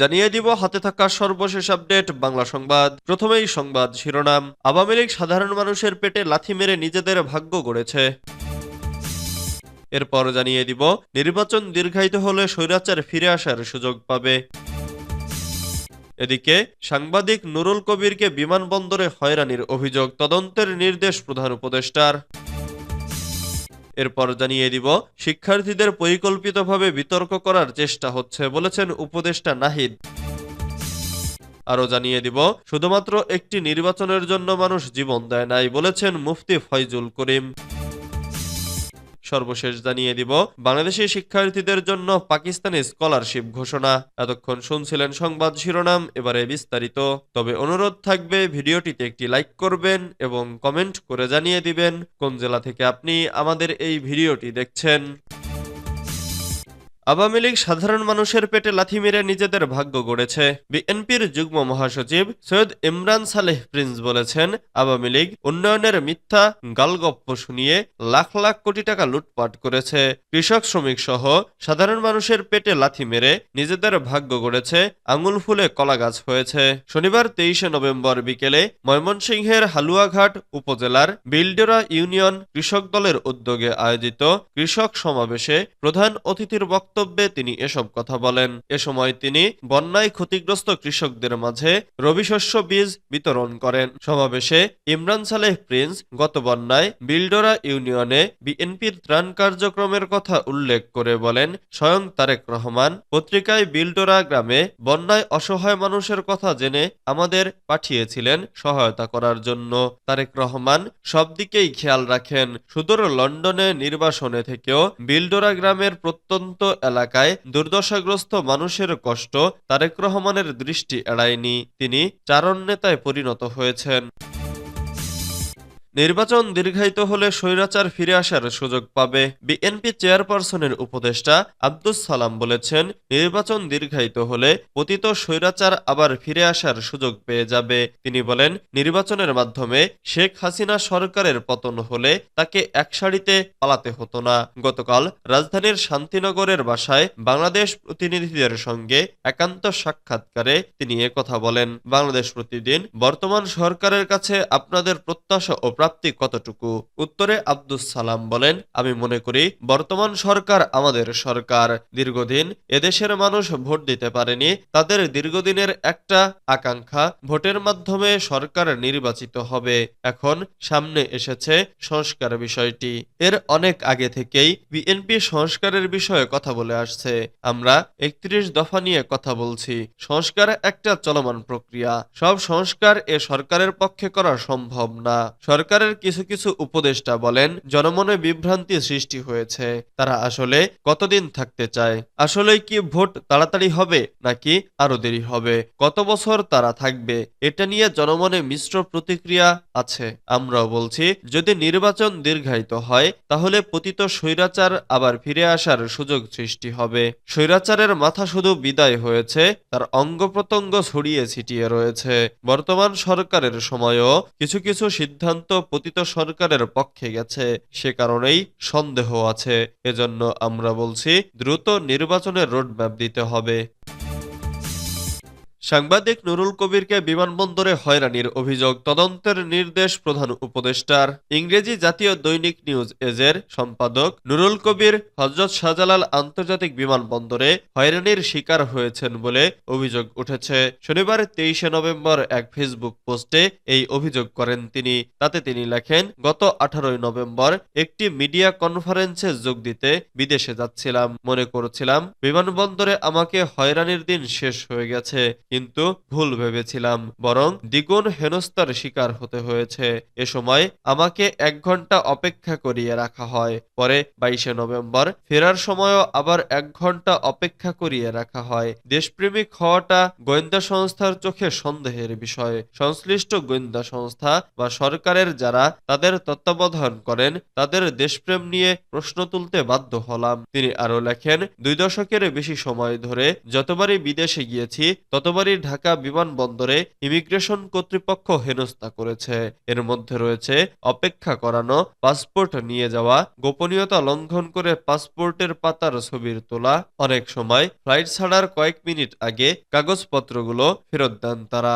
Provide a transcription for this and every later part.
জানিয়ে দিব হাতে থাকা সর্বশেষ আপডেট, বাংলা সংবাদ। প্রথমেই সংবাদ শিরোনাম। আওয়ামী লীগ সাধারণ মানুষের পেটে লাথি মেরে নিজেদের ভাগ্য গড়েছে। এরপর জানিয়ে দিব, নির্বাচন দীর্ঘায়িত হলে স্বৈরাচার ফিরে আসার সুযোগ পাবে। এদিকে, সাংবাদিক নুরুল কবিরকে বিমানবন্দরে হয়রানির অভিযোগ, তদন্তের নির্দেশ প্রধান উপদেষ্টার। এরপর জানিয়ে দিব, শিক্ষার্থীদের পরিকল্পিতভাবে বিতর্ক করার চেষ্টা হচ্ছে বলেছেন উপদেষ্টা নাহিদ। আরও জানিয়ে দিব, শুধুমাত্র একটি নির্বাচনের জন্য মানুষ জীবন দেয় নাই বলেছেন মুফতি ফয়জুল করিম। সর্বশেষ জানিয়ে দিব, বাংলাদেশি শিক্ষার্থীদের জন্য পাকিস্তানি স্কলারশিপ ঘোষণা। এতক্ষণ শুনছিলেন সংবাদ শিরোনাম, এবারে বিস্তারিত। তবে অনুরোধ থাকবে, ভিডিওটিতে একটি লাইক করবেন এবং কমেন্ট করে জানিয়ে দিবেন কোন জেলা থেকে আপনি আমাদের এই ভিডিওটি দেখছেন। আওয়ামী লীগ সাধারণ মানুষের পেটে লাথি মেরে নিজেদের ভাগ্য গড়েছে। বিএনপির যুগ্ম মহাসচিব সৈয়দ ইমরান সালেহ প্রিন্স বলেছেন, আওয়ামী লীগ উন্নয়নের মিথ্যা গালগপ্প শুনিয়ে লাখ লাখ কোটি টাকা লুটপাট করেছে। কৃষক, শ্রমিক সহ সাধারণ মানুষের পেটে লাথি মেরে নিজেদের ভাগ্য গড়েছে, আঙুল ফুলে কলা গাছ হয়েছে। শনিবার তেইশে নভেম্বর বিকেলে ময়মনসিংহের হালুয়াঘাট উপজেলার বিলডোরা ইউনিয়ন কৃষক দলের উদ্যোগে আয়োজিত কৃষক সমাবেশে প্রধান অতিথির বক্তব্যে তিনি এসব কথা বলেন। এ সময় তিনি বন্যায় ক্ষতিগ্রস্ত কৃষকদের মাঝে রবি শস্য বীজ বিতরণ করেন। সমাবেশে ইমরান সালেহ প্রিন্স গত বন্যায় বিলডোরা ইউনিয়নে বিএনপির ত্রাণ কার্যক্রমের কথা উল্লেখ করে বলেন, স্বয়ং তারেক রহমান, পত্রিকায় বিলডোরা গ্রামে বন্যায় অসহায় মানুষের কথা জেনে আমাদের পাঠিয়েছিলেন সহায়তা করার জন্য। তারেক রহমান সব দিকেই খেয়াল রাখেন। সুদূর লন্ডনে নির্বাসনে থেকেও বিলডোরা গ্রামের প্রত্যন্ত এলাকায় দুর্দশাগ্রস্ত মানুষের কষ্ট তারেক রহমানের দৃষ্টি এড়ায়নি। তিনি চারণ নেতায় পরিণত হয়েছেন। নির্বাচন দীর্ঘায়িত হলে স্বৈরাচার ফিরে আসার সুযোগ পাবে বিএনপি চেয়ারপারসনের উপদেষ্টা আব্দুস সালাম বলেছেন, নির্বাচন দীর্ঘায়িত হলে পতিত স্বৈরাচার আবার ফিরে আসার সুযোগ পেয়ে যাবে। তিনি বলেন, নির্বাচনের মাধ্যমে শেখ হাসিনা সরকারের পতন হলে তাকে একসারিতে পালাতে হতো না। গতকাল রাজধানীর শান্তিনগরের বাসায় বাংলাদেশ প্রতিনিধিদের সঙ্গে একান্ত সাক্ষাৎকারে তিনি কথা বলেন। বাংলাদেশ প্রতিদিন বর্তমান সরকারের কাছে আপনাদের প্রত্যাশা ও প্রাপ্তি কতটুকু? উত্তরে আব্দুস সালাম বলেন, আমি মনে করি বর্তমান সরকার আমাদের সরকার। দীর্ঘদিন এদেশের মানুষ ভোট দিতে পারেনি, তাদের দীর্ঘদিনের একটা আকাঙ্ক্ষা ভোটের মাধ্যমে সরকার নির্বাচিত হবে। এখন সামনে এসেছে সংস্কার বিষয়টি। এর অনেক আগে থেকেই বিএনপি সংস্কারের বিষয়ে কথা বলে আসছে। আমরা একত্রিশ দফা নিয়ে কথা বলছি। সংস্কার একটা চলমান প্রক্রিয়া। সব সংস্কার এ সরকারের পক্ষে করা সম্ভব না। সরকারের কিছু কিছু উপদেষ্টা বলেন, জনমনে বিভ্রান্তি সৃষ্টি হয়েছে। তারা আসলে কতদিন থাকতে চায়? আসলেই কি ভোট তাড়াতাড়ি হবে নাকি আরও দেরি হবে? কত বছর তারা থাকবে? এটা নিয়ে জনমনে মিশ্র প্রতিক্রিয়া আছে। আমরাও বলছি, যদি নির্বাচন দীর্ঘায়িত হয়, তাহলে পতিত স্বৈরাচার আবার ফিরে আসার সুযোগ সৃষ্টি হবে। স্বৈরাচারের মাথা শুধু বিদায় হয়েছে, তার অঙ্গ প্রত্যঙ্গ ছড়িয়ে ছিটিয়ে রয়েছে। বর্তমান সরকারের সময়ও কিছু কিছু সিদ্ধান্ত পতিত সরকারের পক্ষে গেছে। সে কারণেই সন্দেহ আছে। এজন্য আমরা বলছি, দ্রুত নির্বাচনের রোডম্যাপ দিতে হবে। সাংবাদিক নুরুল কবিরকে বিমানবন্দরে হয়রানির অভিযোগ, তদন্তের নির্দেশ প্রধান উপদেষ্টার। ইংরেজি জাতীয় দৈনিক নিউজ এজের সম্পাদক নুরুল কবির হজরত শাহজালাল আন্তর্জাতিক বিমানবন্দরে হয়রানির শিকার হয়েছেন বলে অভিযোগ উঠেছে। শনিবার তেইশে নভেম্বর এক ফেসবুক পোস্টে এই অভিযোগ করেন তিনি। তাতে তিনি লেখেন, গত আঠারোই নভেম্বর একটি মিডিয়া কনফারেন্সে যোগ দিতে বিদেশে যাচ্ছিলাম। মনে করছিলাম, বিমানবন্দরে আমাকে হয়রানির দিন শেষ হয়ে গেছে। কিন্তু ভুল ভেবেছিলাম, বরং দ্বিগুণ হেনস্তার শিকার হতে হয়েছে। এ সময় আমাকে এক ঘণ্টা অপেক্ষা করিয়ে রাখা হয়। পরে বাইশে নভেম্বর ফেরার সময়ও আবার এক ঘণ্টা অপেক্ষা করিয়ে রাখা হয়। দেশপ্রেমিক হওয়াটা গোয়েন্দা সংস্থার চোখে সন্দেহের বিষয়। সংশ্লিষ্ট গোয়েন্দা সংস্থা বা সরকারের যারা তাদের তত্ত্বাবধান করেন, তাদের দেশপ্রেম নিয়ে প্রশ্ন তুলতে বাধ্য হলাম। তিনি আরও লেখেন, দুই দশকের বেশি সময় ধরে যতবারই বিদেশে গিয়েছি, ততবারই ফেব্রুয়ারি ঢাকা বিমানবন্দরে ইমিগ্রেশন কর্তৃপক্ষ হেনস্থা করেছে। এর মধ্যে রয়েছে অপেক্ষা করানো, পাসপোর্ট নিয়ে যাওয়া, গোপনীয়তা লঙ্ঘন করে পাসপোর্টের পাতার ছবির তোলা, অনেক সময় ফ্লাইট ছাড়ার কয়েক মিনিট আগে কাগজপত্রগুলো ফেরত দেন তারা।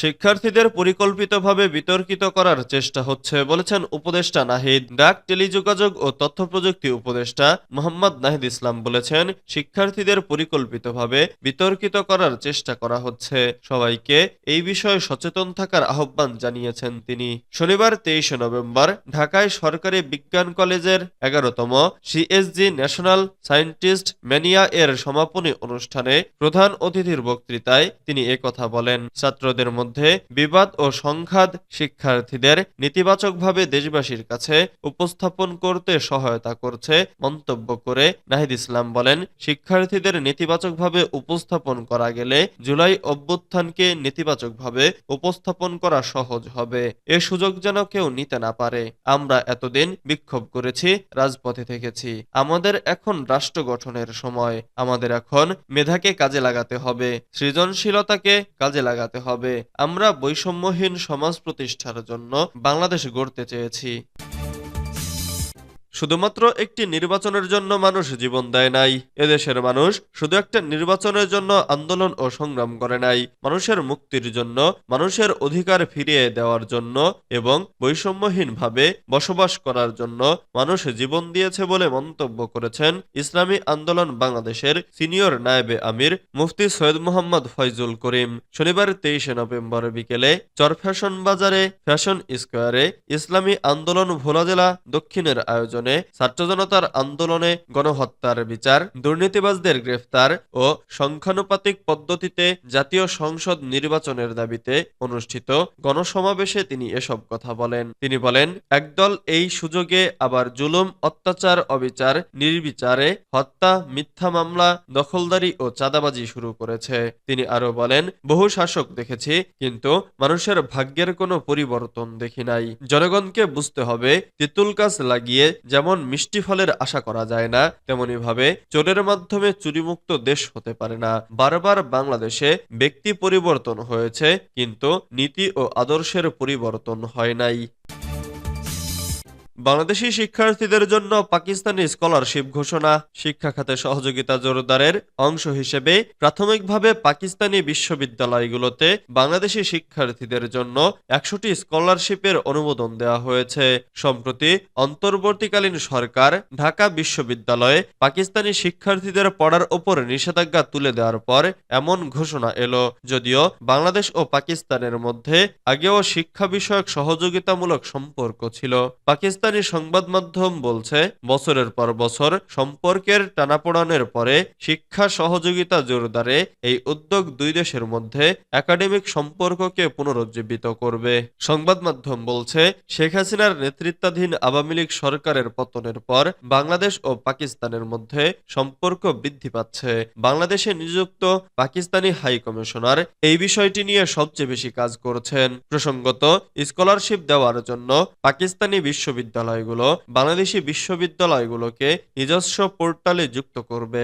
শিক্ষার্থীদের পরিকল্পিতভাবে বিতর্কিত করার চেষ্টা হচ্ছে, বলেছেন উপদেষ্টা নাহিদ। ডাক, টেলিযোগাযোগ ও তথ্য প্রযুক্তি উপদেষ্টা মোহাম্মদ নাহিদ ইসলাম বলেছেন, শিক্ষার্থীদের পরিকল্পিতভাবে বিতর্কিত করার চেষ্টা করা হচ্ছে। সবাইকে এই বিষয়ে সচেতন থাকার আহ্বান জানিয়েছেন তিনি। শনিবার তেইশে নভেম্বর ঢাকায় সরকারি বিজ্ঞান কলেজের এগারোতম সিএসজি ন্যাশনাল সায়েন্টিস্ট ম্যানিয়া এর সমাপনী অনুষ্ঠানে প্রধান অতিথির বক্তৃতায় তিনি একথা বলেন। ছাত্রদের মধ্যে বিবাদ ও সংঘাত শিক্ষার্থীদের নেতিবাচকভাবে দেশবাসীর কাছে উপস্থাপন করতে সহায়তা করছে মন্তব্য করে নাহিদ ইসলাম বলেন, শিক্ষার্থীদের নেতিবাচকভাবে উপস্থাপন করা গেলে জুলাই অভ্যুত্থানকে নেতিবাচকভাবে উপস্থাপন করা সহজ হবে। এ সুযোগ যেন কেউ নিতে না পারে। আমরা এতদিন বিক্ষোভ করেছি, রাজপথে থেকেছি। আমাদের এখন রাষ্ট্র গঠনের সময়। আমাদের এখন মেধাকে কাজে লাগাতে হবে, সৃজনশীলতাকে কাজে লাগাতে হবে। আমরা বৈষম্যহীন সমাজ প্রতিষ্ঠার জন্য বাংলাদেশ গড়তে চেয়েছি। শুধুমাত্র একটি নির্বাচনের জন্য মানুষ জীবন দেয় নাই। এদেশের মানুষ শুধু একটা নির্বাচনের জন্য আন্দোলন ও সংগ্রাম করে নাই। মানুষের মুক্তির জন্য, মানুষের অধিকার ফিরিয়ে দেওয়ার জন্য এবং বৈষম্যহীনভাবে বসবাস করার জন্য মানুষ জীবন দিয়েছে বলে মন্তব্য করেছেন ইসলামী আন্দোলন বাংলাদেশের সিনিয়র নায়েবে আমির মুফতি সৈয়দ মোহাম্মদ ফয়জুল করিম। শনিবার তেইশে নভেম্বর বিকেলে চরফ্যাশন বাজারে ফ্যাশন স্কোয়ারে ইসলামী আন্দোলন ভোলা জেলা দক্ষিণের আয়োজনে ছাত্র জনতার আন্দোলনে গণহত্যার বিচার, দুর্নীতিবাজদের গ্রেফতার ও সংখ্যানুপাতিক পদ্ধতিতে জাতীয় সংসদ নির্বাচনের দাবিতে অনুষ্ঠিত গণসমাবেশে তিনি এসব কথা বলেন। তিনি বলেন, একদল এই সুযোগে আবার জুলুম, অত্যাচার, অবিচার, নির্বিচারে হত্যা, মিথ্যা মামলা, দখলদারি ও চাঁদাবাজি শুরু করেছে। তিনি আরও বলেন, বহু শাসক দেখেছি, কিন্তু মানুষের ভাগ্যের কোনো পরিবর্তন দেখি নাই। জনগণকে বুঝতে হবে, তেঁতুল গাছ লাগিয়ে যেমন মিষ্টি ফলের আশা করা যায় না তেমনি ভাবে চোরের মাধ্যমে চুরিমুক্ত দেশ হতে পারে না। বারবার বাংলাদেশে ব্যক্তি পরিবর্তন হয়েছে, কিন্তু নীতি ও আদর্শের পরিবর্তন হয় নাই। বাংলাদেশি শিক্ষার্থীদের জন্য পাকিস্তানি স্কলারশিপ ঘোষণা, শিক্ষা খাতে সহযোগিতা জোরদারের অংশ হিসেবে প্রাথমিকভাবে পাকিস্তানি বিশ্ববিদ্যালয়গুলোতে বাংলাদেশি শিক্ষার্থীদের জন্য একশোটি স্কলারশিপের অনুমোদন দেওয়া হয়েছে। সম্প্রতি অন্তর্বর্তীকালীন সরকার ঢাকা বিশ্ববিদ্যালয়ে পাকিস্তানি শিক্ষার্থীদের পড়ার ওপর নিষেধাজ্ঞা তুলে দেওয়ার পর এমন ঘোষণা এলো। যদিও বাংলাদেশ ও পাকিস্তানের মধ্যে আগেও শিক্ষা বিষয়ক সহযোগিতামূলক সম্পর্ক ছিল। পাকিস্তানি সংবাদ মাধ্যম বলছে, বছরের পর বছর সম্পর্কের টানাপোড়ানের পরে শিক্ষা সহযোগিতা জোরদারে এই উদ্যোগ দুই দেশের মধ্যে একাডেমিক সম্পর্ককে পুনরুজ্জীবিত করবে। সংবাদ মাধ্যম বলছে, শেখ হাসিনার নেতৃত্বাধীন আওয়ামী লীগ সরকারের পতনের পর বাংলাদেশ ও পাকিস্তানের মধ্যে সম্পর্ক বৃদ্ধি পাচ্ছে। বাংলাদেশে নিযুক্ত পাকিস্তানি হাই কমিশনার এই বিষয়টি নিয়ে সবচেয়ে বেশি কাজ করছেন। প্রসঙ্গত, স্কলারশিপ দেওয়ার জন্য পাকিস্তানি বিশ্ববিদ্যালয়গুলো বাংলাদেশি বিশ্ববিদ্যালয়গুলোকে নিজস্ব পোর্টালে যুক্ত করবে।